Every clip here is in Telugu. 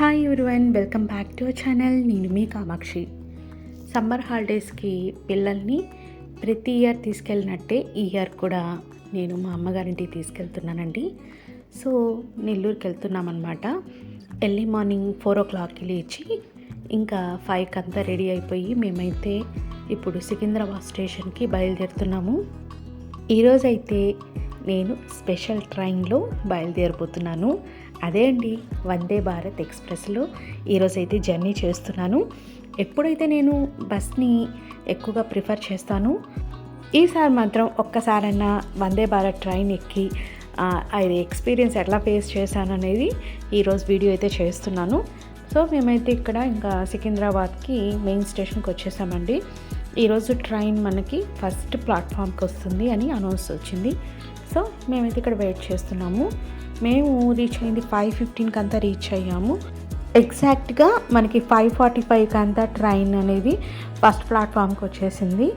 Hi everyone welcome back to our channel నేను మీ కామాక్షి. సమ్మర్ హాలిడేస్కి పిల్లల్ని ప్రతి ఇయర్ తీసుకెళ్ళినట్టే ఈ ఇయర్ కూడా నేను మా అమ్మగారింటికి తీసుకెళ్తున్నానండి. సో నెల్లూరుకి వెళ్తున్నామన్నమాట. ఎర్లీ మార్నింగ్ ఫోర్ ఓ క్లాక్కి లేచి ఇంకా ఫైవ్కి అంతా రెడీ అయిపోయి మేమైతే ఇప్పుడు సికింద్రాబాద్ స్టేషన్కి బయలుదేరుతున్నాము. ఈరోజైతే నేను స్పెషల్ ట్రైన్లో బయలుదేరిపోతున్నాను అదే అండి వందే భారత్ ఎక్స్ప్రెస్లో ఈరోజైతే జర్నీ చేస్తున్నాను. ఎప్పుడైతే నేను బస్ని ఎక్కువగా ప్రిఫర్ చేస్తాను ఈసారి మాత్రం ఒక్కసారన్నా వందే భారత్ ట్రైన్ ఎక్కి అది ఎక్స్పీరియన్స్ ఎట్లా ఫేస్ చేశాను అనేది ఈరోజు వీడియో అయితే చేస్తున్నాను. సో మేమైతే ఇక్కడ ఇంకా సికింద్రాబాద్కి మెయిన్ స్టేషన్కి వచ్చేసామండి. ఈరోజు ట్రైన్ మనకి ఫస్ట్ ప్లాట్ఫామ్కి వస్తుంది అని అనౌన్స్ వచ్చింది. సో మేమైతే ఇక్కడ వెయిట్ చేస్తున్నాము. మేము రీచ్ అయింది ఫైవ్ ఫిఫ్టీన్కి అంతా రీచ్ అయ్యాము. ఎగ్జాక్ట్గా మనకి ఫైవ్ ఫార్టీ ఫైవ్కి అంతా ట్రైన్ అనేది ఫస్ట్ ప్లాట్ఫామ్కి వచ్చేసింది.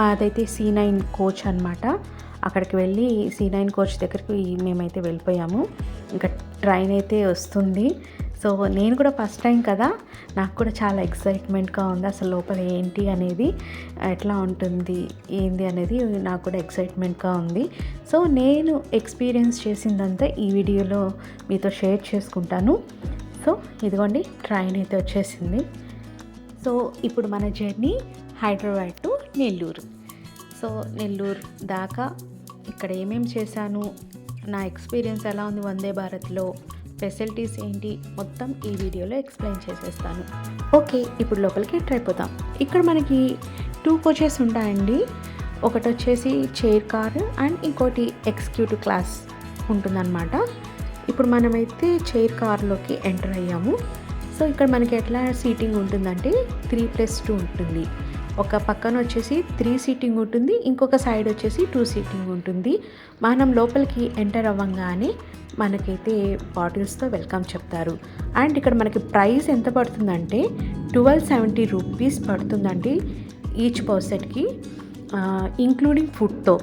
మాదైతే సి నైన్ కోచ్ అనమాట అక్కడికి వెళ్ళి సి నైన్ కోచ్ దగ్గరికి మేమైతే వెళ్ళిపోయాము. ఇంకా ట్రైన్ అయితే వస్తుంది. సో నేను కూడా ఫస్ట్ టైం కదా నాకు కూడా చాలా ఎక్సైట్మెంట్గా ఉంది అసలు లోపల ఏంటి అనేది ఎట్లా ఉంటుంది ఏంది అనేది నాకు కూడా ఎక్సైట్మెంట్గా ఉంది. సో నేను ఎక్స్పీరియన్స్ చేసిందంతా ఈ వీడియోలో మీతో షేర్ చేసుకుంటాను. సో ఇదిగోండి ట్రైన్ అయితే వచ్చేసింది. సో ఇప్పుడు మన journey Hyderabad to Nellore. So Nellore దాకా ఇక్కడ ఏమేమి చేశాను నా ఎక్స్పీరియన్స్ ఎలా ఉంది వందే భారత్లో ఫెసిలిటీస్ ఏంటి మొత్తం ఈ వీడియోలో ఎక్స్ప్లెయిన్ చేసేస్తాను. ఓకే ఇప్పుడు లోపలికి ఎంటర్ అయిపోతాం ఇక్కడ మనకి టూ కోచెస్ ఉంటాయండి. ఒకటి వచ్చేసి చైర్ కార్ అండ్ ఇంకోటి ఎగ్జిక్యూటివ్ క్లాస్ ఉంటుందన్నమాట. ఇప్పుడు మనమైతే చైర్ కార్లోకి ఎంటర్ అయ్యాము. సో ఇక్కడ మనకి ఎట్లా సీటింగ్ ఉంటుందంటే త్రీ ప్లస్ టూ ఉంటుంది. ఒక పక్కన వచ్చేసి త్రీ సీటింగ్ ఉంటుంది ఇంకొక సైడ్ వచ్చేసి టూ సీటింగ్ ఉంటుంది. మనం లోపలికి ఎంటర్ అవ్వగానే మనకైతే బాటిల్స్తో వెల్కమ్ చెప్తారు. అండ్ ఇక్కడ మనకి ప్రైస్ ఎంత పడుతుందంటే ట్వెల్వ్ సెవెంటీ రూపీస్ పడుతుందండి ఈచ్ పర్సన్కి ఇంక్లూడింగ్ ఫుడ్తో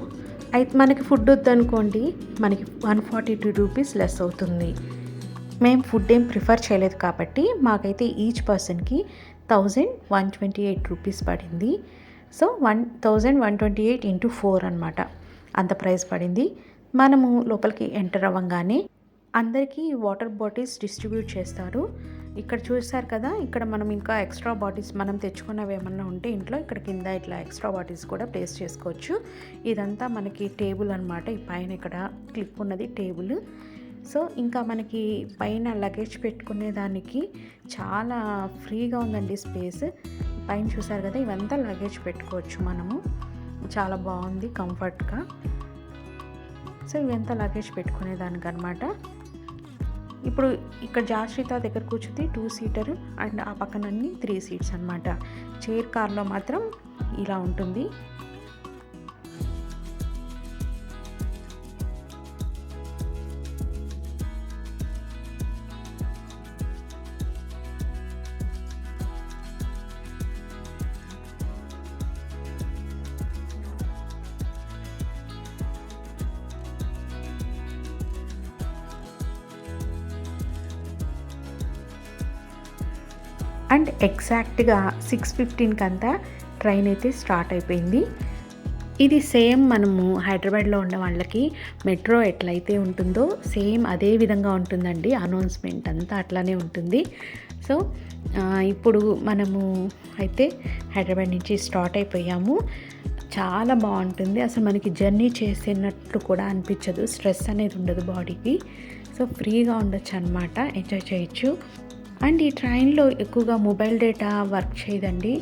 అయితే మనకి ఫుడ్ వద్దనుకోండి మనకి one forty two rupees less అవుతుంది. మేము ఫుడ్ ఏం ప్రిఫర్ చేయలేదు కాబట్టి మాకైతే ఈచ్ పర్సన్కి thousand one twenty eight rupees పడింది. So one thousand one twenty eight into four అనమాట అంత ప్రైస్ పడింది. మనము లోపలికి ఎంటర్ అవ్వగానే అందరికీ వాటర్ బాటిల్స్ డిస్ట్రిబ్యూట్ చేస్తారు. ఇక్కడ చూస్తారు కదా ఇక్కడ మనం ఇంకా ఎక్స్ట్రా బాటిల్స్ మనం తెచ్చుకున్నవి ఏమన్నా ఉంటే ఇంట్లో ఇక్కడ కింద ఇట్లా ఎక్స్ట్రా బాటిల్స్ కూడా ప్లేస్ చేసుకోవచ్చు. ఇదంతా మనకి టేబుల్ అనమాట ఈ పైన ఇక్కడ క్లిప్ ఉన్నది టేబుల్. సో ఇంకా మనకి పైన లగేజ్ పెట్టుకునే దానికి చాలా ఫ్రీగా ఉందండి స్పేస్. పైన చూసారు కదా ఇవంతా లగేజ్ పెట్టుకోవచ్చు మనము. చాలా బాగుంది కంఫర్ట్గా. సో ఇవంతా లగేజ్ పెట్టుకునేదానికి అనమాట ఇప్పుడు ఇక్కడ జాశ్రిత దగ్గర కూర్చుంది టూ సీటర్ అండ్ ఆ పక్కన అన్ని త్రీ సీట్స్ అనమాట చైర్ కార్లో మాత్రం ఇలా ఉంటుంది. అండ్ ఎగ్జాక్ట్గా సిక్స్ ఫిఫ్టీన్కి అంతా ట్రైన్ అయితే స్టార్ట్ అయిపోయింది. ఇది సేమ్ మనము హైదరాబాద్లో ఉన్న వాళ్ళకి మెట్రో ఎట్లయితే ఉంటుందో సేమ్ అదే విధంగా ఉంటుందండి అనౌన్స్మెంట్ అంతా అట్లానే ఉంటుంది. సో ఇప్పుడు మనము అయితే హైదరాబాద్ నుంచి స్టార్ట్ అయిపోయాము. చాలా బాగుంటుంది. అసలు మనకి జర్నీ చేసినట్లు కూడా అనిపించదు. స్ట్రెస్ అనేది ఉండదు బాడీకి. సో ఫ్రీగా ఉండొచ్చు అనమాట ఎంజాయ్ చేయొచ్చు. అండ్ ఈ ట్రైన్లో ఎక్కువగా మొబైల్ డేటా వర్క్ చేయదండి.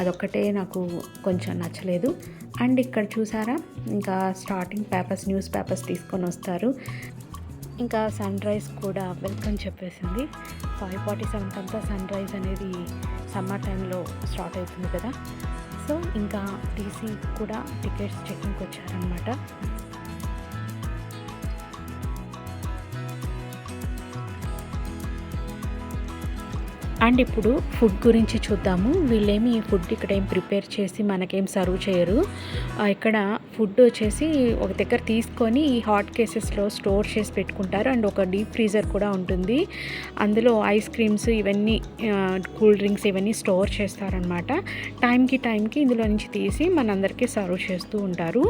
అదొక్కటే నాకు కొంచెం నచ్చలేదు. అండ్ ఇక్కడ చూసారా? ఇంకా స్టార్టింగ్ పేపర్స్ న్యూస్ పేపర్స్ తీసుకొని వస్తారు. ఇంకా సన్ రైజ్ కూడా వెల్కమ్ చెప్పేసింది. ఫైవ్ ఫార్టీ సెవెన్కి అంతా సన్ రైజ్ అనేది సమ్మర్ టైంలో స్టార్ట్ అవుతుంది కదా. సో ఇంకా టీసీ కూడా టికెట్స్ చెకింగ్కి వచ్చారనమాట అండ్ ఇప్పుడు ఫుడ్ గురించి చూద్దాము. వీళ్ళేమి ఫుడ్ ఇక్కడ ఏం ప్రిపేర్ చేసి మనకేం సర్వ్ చేయరు. ఇక్కడ ఫుడ్ వచ్చేసి ఒక దగ్గర తీసుకొని ఈ హాట్ కేసెస్లో స్టోర్ చేసి పెట్టుకుంటారు. అండ్ ఒక డీప్ ఫ్రీజర్ కూడా ఉంటుంది. అందులో ఐస్ క్రీమ్స్ ఇవన్నీ కూల్ డ్రింక్స్ ఇవన్నీ స్టోర్ చేస్తారనమాట టైంకి టైంకి ఇందులో నుంచి తీసి మనందరికీ సర్వ్ చేస్తూ ఉంటారు.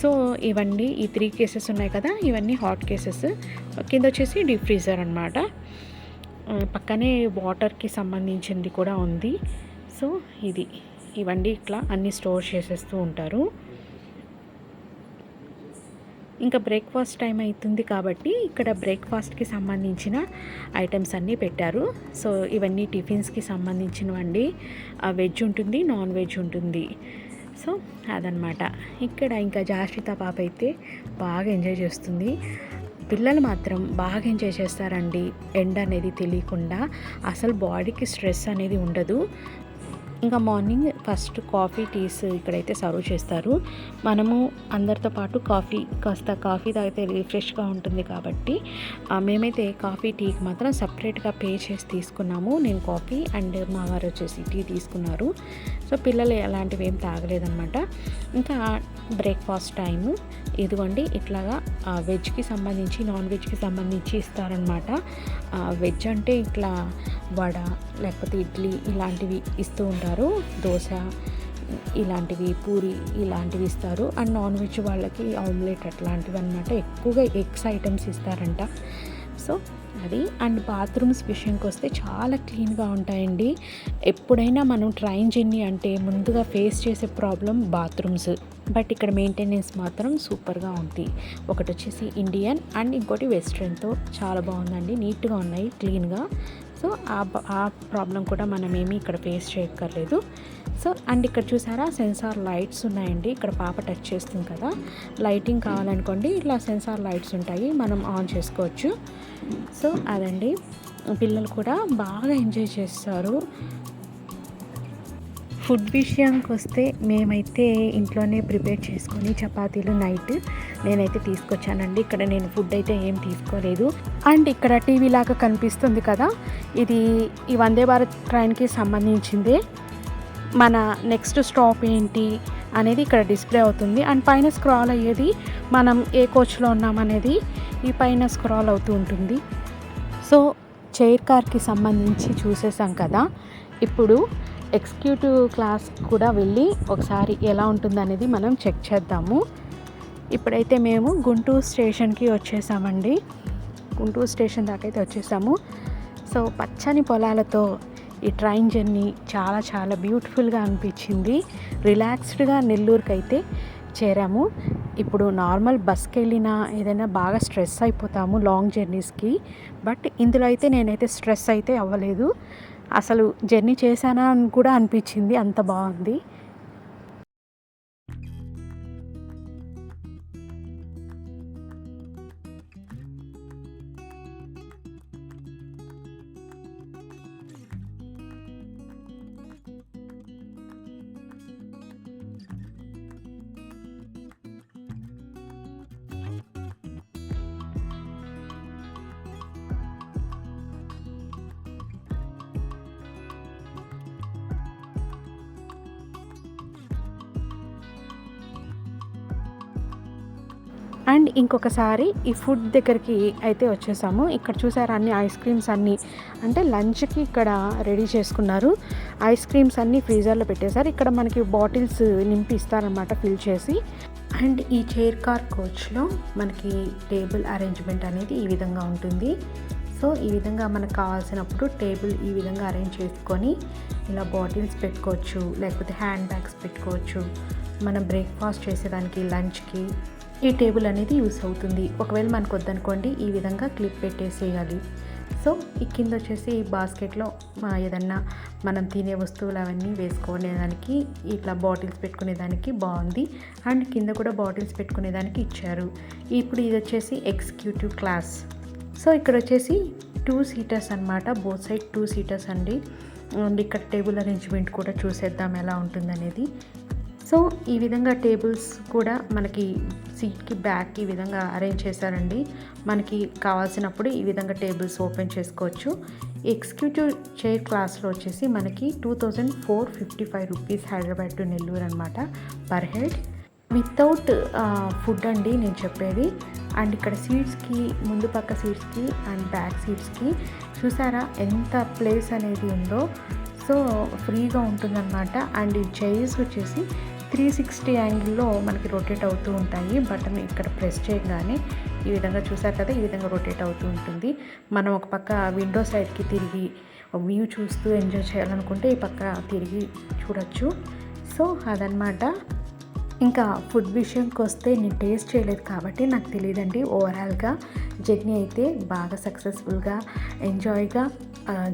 సో ఇవన్నీ ఈ త్రీ కేసెస్ ఉన్నాయి కదా ఇవన్నీ హాట్ కేసెస్. కింద వచ్చేసి డీప్ ఫ్రీజర్ అనమాట పక్కనే వాటర్కి సంబంధించింది కూడా ఉంది. సో ఇది. ఇవన్నీ ఇట్లా అన్నీ స్టోర్ చేసేస్తూ ఉంటారు. ఇంకా బ్రేక్ఫాస్ట్ టైం అవుతుంది కాబట్టి ఇక్కడ బ్రేక్ఫాస్ట్కి సంబంధించిన ఐటమ్స్ అన్నీ పెట్టారు. సో ఇవన్నీ టిఫిన్స్కి సంబంధించినవండి. వెజ్ ఉంటుంది నాన్ వెజ్ ఉంటుంది. సో అదనమాట ఇక్కడ ఇంకా జాషిత పాప అయితే బాగా ఎంజాయ్ చేస్తుంది. పిల్లలు మాత్రం బాగా ఎంజాయ్ చేస్తారండి. ఎండ అనేది తెలియకుండా అసలు బాడీకి స్ట్రెస్ అనేది ఉండదు. ఇంకా మార్నింగ్ ఫస్ట్ కాఫీ టీస్ ఇక్కడైతే సర్వ్ చేస్తారు. మనము అందరితో పాటు కాఫీ కాస్త కాఫీ తాగితే రిఫ్రెష్గా ఉంటుంది కాబట్టి మేమైతే కాఫీ టీకి మాత్రం సపరేట్గా పే చేసి తీసుకున్నాము. నేను కాఫీ అండ్ మా వారు వచ్చేసి టీ తీసుకున్నారు. సో పిల్లలు అలాంటివి ఏం తాగలేదన్నమాట. ఇంకా బ్రేక్ఫాస్ట్ టైము. ఇదిగోండి ఇట్లాగా ఆ, వెజ్కి సంబంధించి నాన్ వెజ్కి సంబంధించి ఇస్తారనమాట వెజ్ అంటే ఇట్లా వడ లేకపోతే ఇడ్లీ ఇలాంటివి ఇస్తూ ఉంటారు. దోశ ఇలాంటివి పూరి ఇలాంటివి ఇస్తారు. అండ్ నాన్ వెజ్ వాళ్ళకి ఆమ్లెట్ అట్లాంటివి అనమాట ఎక్కువగా ఎగ్స్ ఐటమ్స్ ఇస్తారంట. సో అది. అండ్ బాత్రూమ్స్ విషయంకి వస్తే చాలా క్లీన్గా ఉంటాయండి. ఎప్పుడైనా మనం ట్రైన్ జర్నీ అంటే ముందుగా ఫేస్ చేసే ప్రాబ్లం బాత్రూమ్స్. బట్ ఇక్కడ మెయింటెనెన్స్ మాత్రం సూపర్గా ఉంది. ఒకటి వచ్చేసి ఇండియన్ అండ్ ఇంకోటి వెస్ట్రన్తో చాలా బాగుందండి. నీట్గా ఉన్నాయి క్లీన్గా. సో ఆ ప్రాబ్లం కూడా మనం ఏమీ ఇక్కడ ఫేస్ చేయక్కర్లేదు. సో అండ్ ఇక్కడ చూసారా సెన్సార్ లైట్స్ ఉన్నాయండి. ఇక్కడ పాప టచ్ చేస్తుంది కదా. లైటింగ్ కావాలనుకోండి ఇట్లా సెన్సార్ లైట్స్ ఉంటాయి. మనం ఆన్ చేసుకోవచ్చు. సో అదండి. పిల్లలు కూడా బాగా ఎంజాయ్ చేస్తారు. ఫుడ్ విషయానికి వస్తే మేమైతే ఇంట్లోనే ప్రిపేర్ చేసుకొని చపాతీలు నైట్ నేనైతే తీసుకొచ్చానండి. ఇక్కడ నేను ఫుడ్ అయితే ఏం తీసుకోలేదు. అండ్ ఇక్కడ టీవీ లాగా కనిపిస్తుంది కదా ఇది ఈ వందే భారత్ ట్రైన్కి సంబంధించిందే. మన నెక్స్ట్ స్టాప్ ఏంటి అనేది ఇక్కడ డిస్ప్లే అవుతుంది. అండ్ పైన స్క్రాల్ అయ్యేది మనం ఏ కోచ్లో ఉన్నామనేది ఈ పైన స్క్రాల్ అవుతూ ఉంటుంది. సో చైర్ కార్కి సంబంధించి చూసేసాం కదా. ఇప్పుడు ఎగ్జిక్యూటివ్ క్లాస్ కూడా వెళ్ళి ఒకసారి ఎలా ఉంటుందనేది మనం చెక్ చేద్దాము. ఇప్పుడైతే మేము గుంటూరు స్టేషన్కి వచ్చేసామండి. గుంటూరు స్టేషన్ దాకా అయితే వచ్చేసాము. సో పచ్చని పొలాలతో ఈ ట్రైన్ జర్నీ చాలా చాలా బ్యూటిఫుల్గా అనిపించింది. రిలాక్స్డ్గా నెల్లూరుకి అయితే చేరాము. ఇప్పుడు నార్మల్ బస్కి వెళ్ళినా ఏదైనా బాగా స్ట్రెస్ అయిపోతాము లాంగ్ జర్నీస్కి. బట్ ఇందులో అయితే నేనైతే స్ట్రెస్ అయితే అవ్వలేదు. అసలు జర్నీ చేశానా అని కూడా అనిపించింది. అంత బాగుంది. అండ్ ఇంకొకసారి ఈ ఫుడ్ దగ్గరికి అయితే వచ్చేసాము. ఇక్కడ చూసారా అన్ని ఐస్ క్రీమ్స్ అన్నీ? అంటే లంచ్కి ఇక్కడ రెడీ చేసుకున్నారు. ఐస్ క్రీమ్స్ అన్నీ ఫ్రీజర్లో పెట్టేశారు. ఇక్కడ మనకి బాటిల్స్ నింపి ఇస్తారనమాట ఫిల్ చేసి. అండ్ ఈ చైర్ కార్ కోచ్లో మనకి టేబుల్ అరేంజ్మెంట్ అనేది ఈ విధంగా ఉంటుంది. సో ఈ విధంగా మనకు కావాల్సినప్పుడు టేబుల్ ఈ విధంగా అరేంజ్ చేసుకొని ఇలా బాటిల్స్ పెట్టుకోవచ్చు లేకపోతే హ్యాండ్ బ్యాగ్స్ పెట్టుకోవచ్చు. మనం బ్రేక్ఫాస్ట్ చేసేదానికి లంచ్కి ఈ టేబుల్ అనేది యూస్ అవుతుంది. ఒకవేళ మనకు వద్దనుకోండి ఈ విధంగా క్లిప్ పెట్టేసేయాలి. సో ఈ కింద వచ్చేసి ఈ బాస్కెట్లో మా ఏదన్నా మనం తినే వస్తువులు అవన్నీ వేసుకునేదానికి ఇట్లా బాటిల్స్ పెట్టుకునేదానికి బాగుంది. అండ్ కింద కూడా బాటిల్స్ పెట్టుకునేదానికి ఇచ్చారు. ఇప్పుడు ఇది వచ్చేసి ఎగ్జిక్యూటివ్ క్లాస్. సో ఇక్కడ వచ్చేసి టూ సీటర్స్ అన్నమాట. బోత్ సైడ్ టూ సీటర్స్ అండి. అండ్ ఇక్కడ టేబుల్ అరేంజ్మెంట్ కూడా చూసేద్దాం ఎలా ఉంటుందనేది. సో ఈ విధంగా టేబుల్స్ కూడా మనకి సీట్కి బ్యాక్ ఈ విధంగా అరేంజ్ చేశారండి. మనకి కావాల్సినప్పుడు ఈ విధంగా టేబుల్స్ ఓపెన్ చేసుకోవచ్చు. ఎగ్జిక్యూటివ్ చైర్ క్లాస్లో వచ్చేసి మనకి two thousand four fifty five rupees Hyderabad to Nellore అనమాట పర్ హెడ్ వితౌట్ ఫుడ్ అండి నేను చెప్పేది. అండ్ ఇక్కడ సీట్స్కి ముందు పక్క సీట్స్కి అండ్ బ్యాక్ సీట్స్కి చూసారా ఎంత ప్లేస్ అనేది ఉందో. సో ఫ్రీగా ఉంటుందన్నమాట. అండ్ ఈ చైర్స్ వచ్చేసి త్రీ సిక్స్టీ యాంగిల్లో మనకి రొటేట్ అవుతూ ఉంటాయి. బటన్ ఇక్కడ ప్రెస్ చేయగానే ఈ విధంగా చూసారు కదా ఈ విధంగా రొటేట్ అవుతూ ఉంటుంది. మనం ఒక పక్క విండో సైడ్కి తిరిగి వ్యూ చూస్తూ ఎంజాయ్ చేయాలనుకుంటే ఈ పక్క తిరిగి చూడొచ్చు. సో అదనమాట ఇంకా ఫుడ్ విషయంకి వస్తే నేను టేస్ట్ చేయలేదు కాబట్టి నాకు తెలియదండి. ఓవరాల్గా జర్నీ అయితే బాగా సక్సెస్ఫుల్గా ఎంజాయ్గా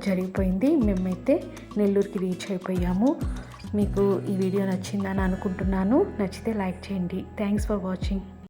జరిగిపోయింది. మేమైతే నెల్లూరుకి రీచ్ అయిపోయాము. మీకు ఈ వీడియో నచ్చిందని అనుకుంటున్నాను. నచ్చితే లైక్ చేయండి. Thanks for watching